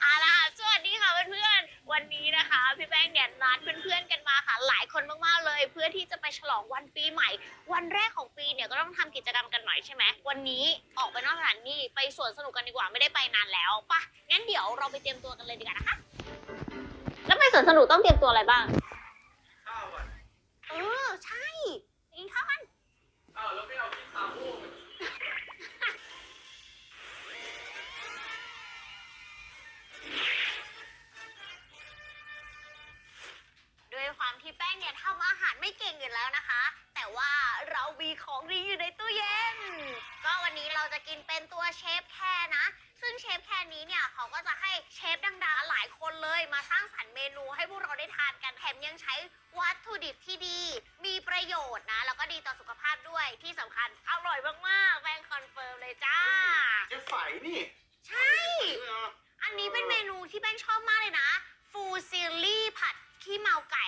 เอาล่ะสวัสดีค่ะเพื่อนๆ วันนี้นะคะ พี่แป้งเนี่ยนัดเพื่อนๆกันมาค่ะ หลายคนมากๆเลย เพื่อที่จะไปฉลองวันปีใหม่ วันแรกของปีเนี่ยก็ต้องทำกิจกรรมกันหน่อยใช่ไหมวันนี้ออกไปนอกสถานที่ไปสวนสนุกกันดีกว่าไม่ได้ไปนานแล้วปะงั้นเดี๋ยวเราไปเตรียมตัวกันเลยดีกว่านะคะ แล้วไปสวนสนุกต้องเตรียมตัวอะไรบ้าง เนี่ยทำอาหารไม่เก่งอยู่แล้วนะคะ แต่ว่าเรามีของดีอยู่ในตู้เย็น ก็วันนี้เราจะกินเป็นตัวเชฟแค่นะ ซึ่งเชฟแค่นี้เนี่ยเขาก็จะให้เชฟดังๆหลายคนเลยมาสร้างสรรค์เมนูให้พวกเราได้ทานกันแถมยังใช้วัตถุดิบที่ดี มีประโยชน์นะ แล้วก็ดีต่อสุขภาพด้วยที่สำคัญอร่อยมากๆแป้งคอนเฟิร์มเลยจ้า เจ๊ไฝนี่ใช่อันนี้เป็นเมนูที่แป้งชอบมากเลยนะ ฟูซิลลี่ผัดขี้เมาไก่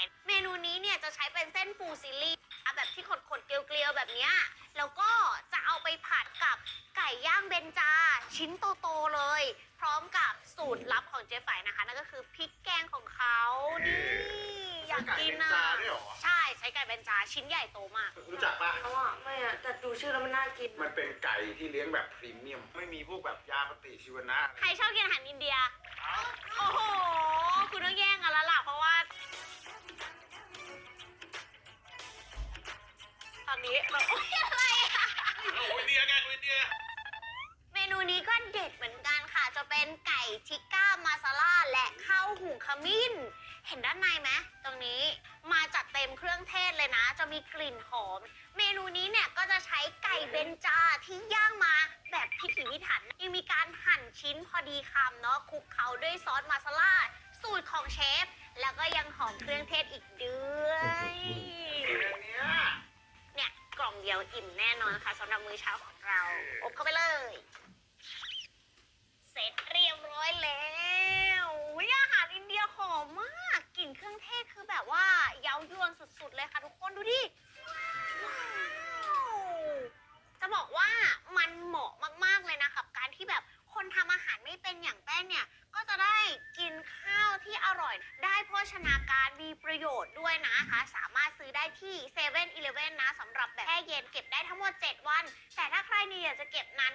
เมนูนี้เนี่ยจะใช้เป็นเส้นฟูซิลลี่อะแบบที่ขดๆเกลียวๆแบบเนี้ยแล้วก็จะเอาไปผัดกับไก่ย่างเบนจาชิ้นโตๆเลย พร้อมกับสูตรลับของเจ๊ไฝนะคะ นั่นก็คือพริกแกงของเขานี่อยากกินไก่นะเบญจาด้วยเหรอใช่ใช้ไก่เบนจาชิ้นใหญ่โตมากรู้จักปะเขาอะไม่อะแต่ดูชื่อแล้วมันน่ากิน มันเป็นไก่ที่เลี้ยงแบบพรีเมียม ไม่มีพวกแบบยาปฏิชีวนะ ใครชอบกินอาหารอินเดีย โอ้โห ตอนนี้แบบโอ๊ยอะไรอะเอาอินเดียไงอินเดียเมนูนี้ก็เด็ดเหมือนกันค่ะ จะเป็นไก่ทิกก้ามาซาล่าและข้าวหุงขมิ้น เห็นด้านในไหมตรงนี้มาจัดเต็มเครื่องเทศเลยนะ จะมีกลิ่นหอม เมนูนี้เนี่ยก็จะใช้ไก่เบนจาที่ย่างมาแบบพิถีพิถันยังมีการหั่นชิ้นพอดีคำเนาะคลุกเคล้าด้วยซอสมาซาล่าสูตรของเชฟ แล้วก็ยังหอมเครื่องเทศอีกด้วย เนี่ยกล่องเดียวอิ่มแน่นอนนะคะสำหรับมื้อเช้าของเรา อบเข้าไปเลย เสร็จเรียบร้อยแล้วอุ๊ยอาหารอินเดียหอมมากกลิ่นเครื่องเทศคือแบบว่าเย้ายวนสุดๆเลยค่ะทุกคนดูดิว้าวจะบอกว่ามันเหมาะมากๆเลยนะกับการที่แบบคนทำอาหารไม่เป็นอย่างแป้งเนี่ย ก็จะได้กินข้าวที่อร่อย ได้โภชนาการมีประโยชน์ด้วยนะคะ สามารถซื้อได้ที่7 e เ e ่ e อนะสำห รับแบบแช่เย็นเก็บได้ทั้งหมด 7 วัน แต่ถ้าใครเนี่ยอยากจะเก็บนาน